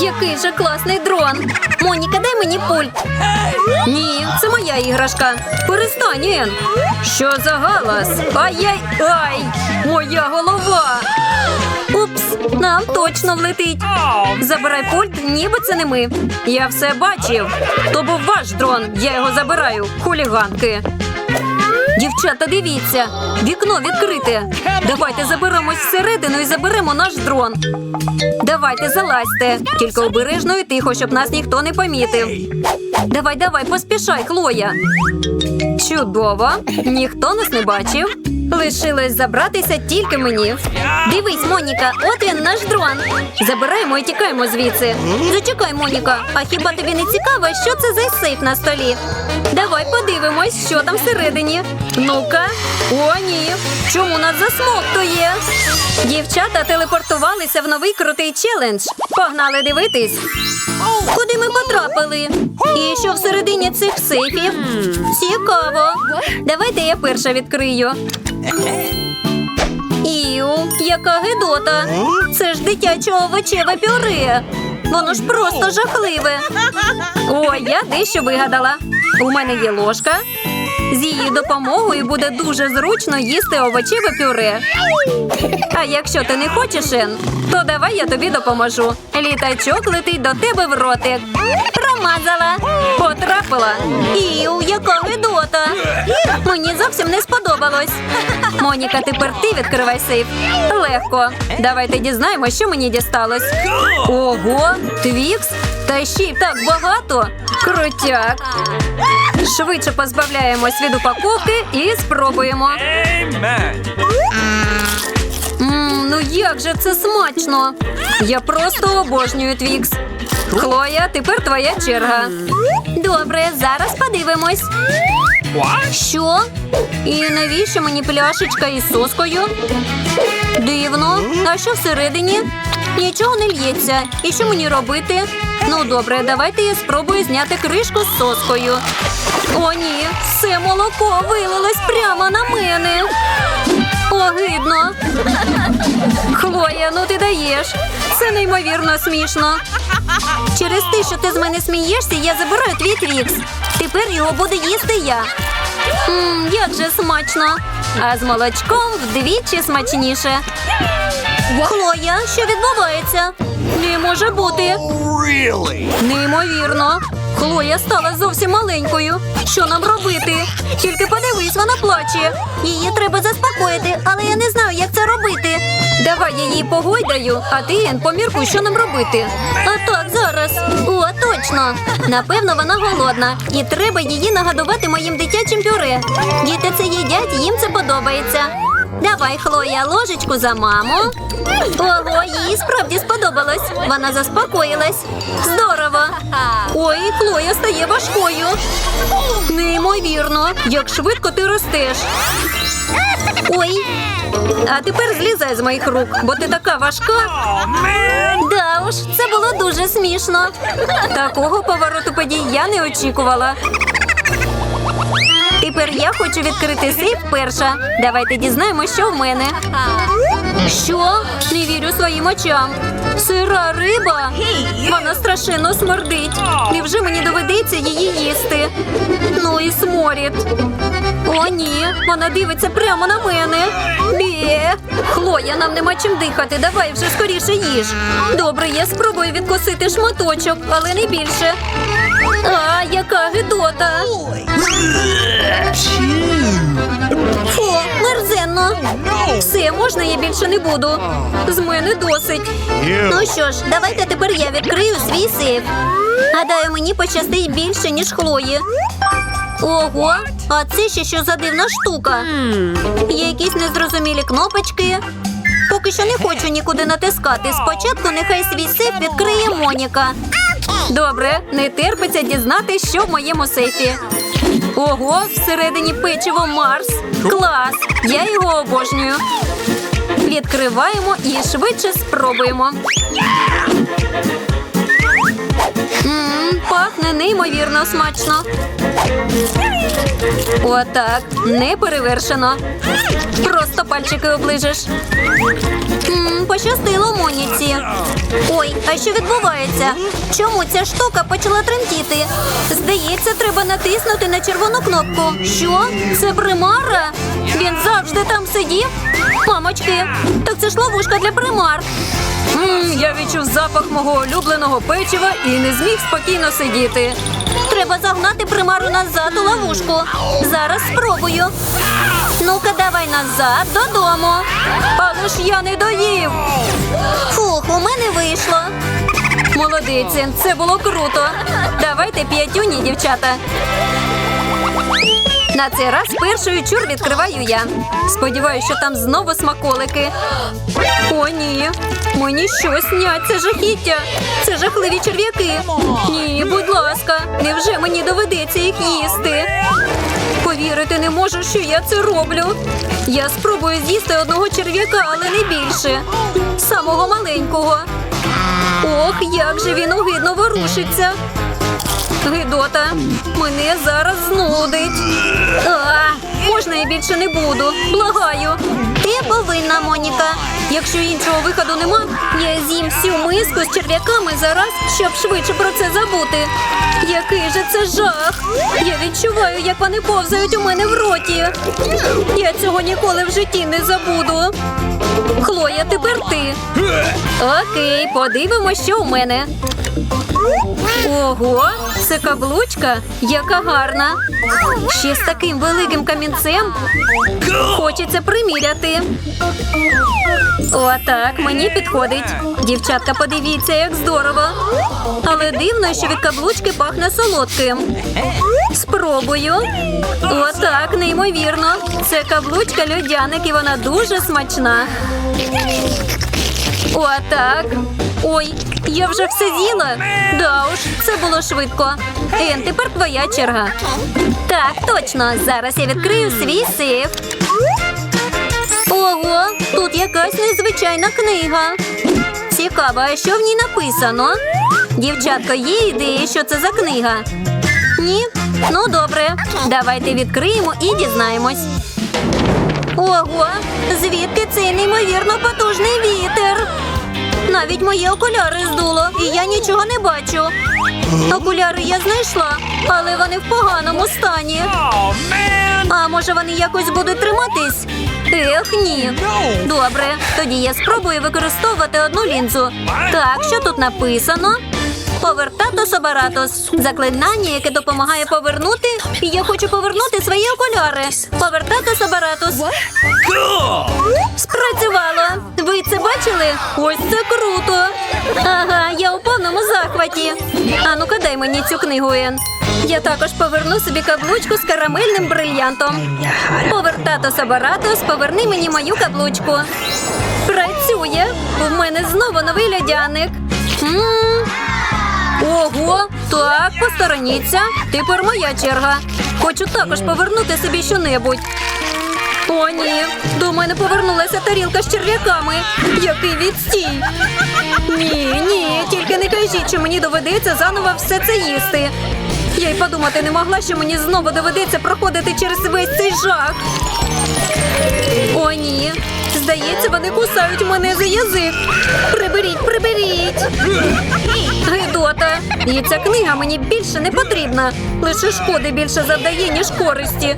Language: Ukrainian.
Який же класний дрон. Моніка, дай мені пульт. Ні, це моя іграшка. Перестань, Ен. Що за галас? Ай-яй! Ай! Моя голова! Упс, нам точно влетить. Забирай пульт, ніби це не ми. Я все бачив. То був ваш дрон. Я його забираю. Хуліганки. Дівчата, дивіться, вікно відкрите. Давайте заберемось всередину і заберемо наш дрон. Давайте залазьте. Тільки обережно і тихо, щоб нас ніхто не помітив. Давай, давай, поспішай, Хлоя. Чудово. Ніхто нас не бачив. Лишилось забратися тільки мені. Дивись, Моніка, от він наш дрон. Забираємо і тікаємо звідси. Зачекай, Моніка. А хіба тобі не цікаво, що це за сейф на столі? Давай подивимось, що там всередині. Ну-ка. О, ні. Чому нас засмоктує? Дівчата телепортувалися в новий крутий челендж. Погнали дивитись. Куди ми потрапили? І що всередині цих сейфів? Цікаво. Давайте я перша відкрию. Іу, яка гидота. Це ж дитяче овочеве пюре. Воно ж просто жахливе. О, я дещо вигадала. У мене є ложка. З її допомогою буде дуже зручно їсти овочеве пюре. А якщо ти не хочеш, Ен, то давай я тобі допоможу. Літачок летить до тебе в ротик. Промазала. Потрапила. Іу, яка гидота. Мені зовсім не сподобалось. Моніка, тепер ти відкривай сейф. Легко. Давайте дізнаємося, що мені дісталось. Ого, твікс? Та ще й так багато. Крутяк. Швидше позбавляємось від упаковки і спробуємо. Amen. Мм, ну як же це смачно! Я просто обожнюю твікс. Хлоя, тепер твоя черга. Добре, зараз подивимось. Що? І навіщо мені пляшечка із соскою? Дивно. А що всередині? Нічого не лється. І що мені робити? Ну добре, давайте я спробую зняти кришку з соскою. О, ні, все молоко вилилось прямо на мене. Огидно. Хлоя, ну ти даєш. Це неймовірно смішно. Через те, що ти з мене смієшся, я забираю твій твікс. Тепер його буду їсти я. Мм, як же смачно. А з молочком вдвічі смачніше. Хлоя, що відбувається? Не може бути. Неймовірно. Хлоя стала зовсім маленькою. Що нам робити? Тільки подивись, вона плаче. Її треба заспокоїти, але я не знаю, як це робити. Давай я її погойдаю, а ти Ен, поміркуй, що нам робити. А так, зараз. О, точно. Напевно, вона голодна. І треба її нагодувати моїм дитячим пюре. Діти це їдять, їм це подобається. Давай, Хлоя, ложечку за маму. Ого, їй справді сподобалось. Вона заспокоїлась. Здорово. Ой, Хлоя стає важкою. Неймовірно, як швидко ти ростеш. Ой. А тепер злізай з моїх рук, бо ти така важка. Да уж, це було дуже смішно. Такого повороту подій я не очікувала. Я хочу відкрити сейф перша. Давайте дізнаємося, що в мене. Що? Не вірю своїм очам. Сира риба. Вона страшенно смердить. Невже мені доведеться її їсти? Ну і сморід. Ні, вона дивиться прямо на мене. Бє. Хлоя, нам нема чим дихати. Давай вже скоріше їж. Добре, я спробую відкусити шматочок, але не більше. А, яка гидота. Фу, мерзенно. Все, можна я більше не буду. З мене досить. Ну що ж, давайте тепер я відкрию свій сейф. Гадаю, мені пощастить більше, ніж Хлої. Ого, а це ще що за дивна штука? Є якісь незрозумілі кнопочки. Поки що не хочу нікуди натискати. Спочатку нехай свій сейф відкриє Моніка. Добре, не терпиться дізнати, що в моєму сейфі. Ого, всередині печиво Марс. Клас! Я його обожнюю. Відкриваємо і швидше спробуємо. Мм, пахне неймовірно смачно. Отак, не перевершено. Просто пальчики оближеш. м пощастило Моніці. Ой, а що відбувається? Чому ця штука почала тремтіти? Здається, треба натиснути на червону кнопку. Що? Це примара? Він завжди там сидів? Мамочки, так це ж ловушка для примар. М я відчув запах мого улюбленого печива і не зміг спокійно сидіти. Треба загнати примару назад у ловушку. Зараз спробую. Ну-ка, давай назад додому. Але ж я не доїв. Фух, у мене вийшло. Молодиці, це було круто. Давайте п'ятюні, дівчата. На цей раз першою чур відкриваю я. Сподіваюся, що там знову смаколики. О, ні. Мені що сняться жахіття. Це жахливі черв'яки. Ні, будь ласка, невже мені доведеться їх їсти? Повірити не можу, що я це роблю. Я спробую з'їсти одного черв'яка, але не більше. Самого маленького. Ох, як же він огидно ворушиться. Гидота, мене зараз знудить. А, можна я більше не буду. Благаю. Ти повинна, Моніка. Якщо іншого виходу нема, я з'їм всю миску з черв'яками зараз, щоб швидше про це забути. Який же це жах! Я відчуваю, як вони повзають у мене в роті. Я цього ніколи в житті не забуду. Хлоя, тепер ти. Окей, подивимось, що у мене. Ого, це каблучка, яка гарна. Ще з таким великим камінцем. Хочеться приміряти. Отак, мені підходить. Дівчатка, подивіться, як здорово. Але дивно, що від каблучки пахне солодким. Спробую. Отак, неймовірно. Це каблучка льодяник і вона дуже смачна. Отак. Ой, я вже все з'їла. Да уж, це було швидко. Ен, тепер твоя черга. Так, точно. Зараз я відкрию свій сейф. Ого, тут якась незвичайна книга. Цікаво, а що в ній написано? Дівчатко, є ідеї, що це за книга? Ні? Ну добре. Давайте відкриємо і дізнаємось. Ого, звідки цей неймовірно потужний вітер? Навіть мої окуляри здуло, і я нічого не бачу. Окуляри я знайшла, але вони в поганому стані. А може вони якось будуть триматись? Ех, ні. Добре, тоді я спробую використовувати одну лінзу. Так, що тут написано? Повертатос обаратос. Заклинання, яке допомагає повернути. І я хочу повернути свої окуляри. Повертатос обаратос. Cool! Спрацювало! Ви це бачили? Ось це круто! Ага, я у повному захваті. А ну-ка дай мені цю книгу, Ен. Я також поверну собі каблучку з карамельним брильянтом. Повертатос абаратос, поверни мені мою каблучку. Працює! У мене знову новий льодяник. м Ого, так, постороніться. Тепер моя черга. Хочу також повернути собі щонебудь. О, ні, до мене повернулася тарілка з черв'яками. Який відстій. Ні, ні, тільки не кажіть, що мені доведеться заново все це їсти. Я й подумати не могла, що мені знову доведеться проходити через весь цей жах. О, ні. Здається, вони кусають мене за язик. Приберіть, приберіть. Гидота. І ця книга мені більше не потрібна. Лише шкоди більше завдає, ніж користі.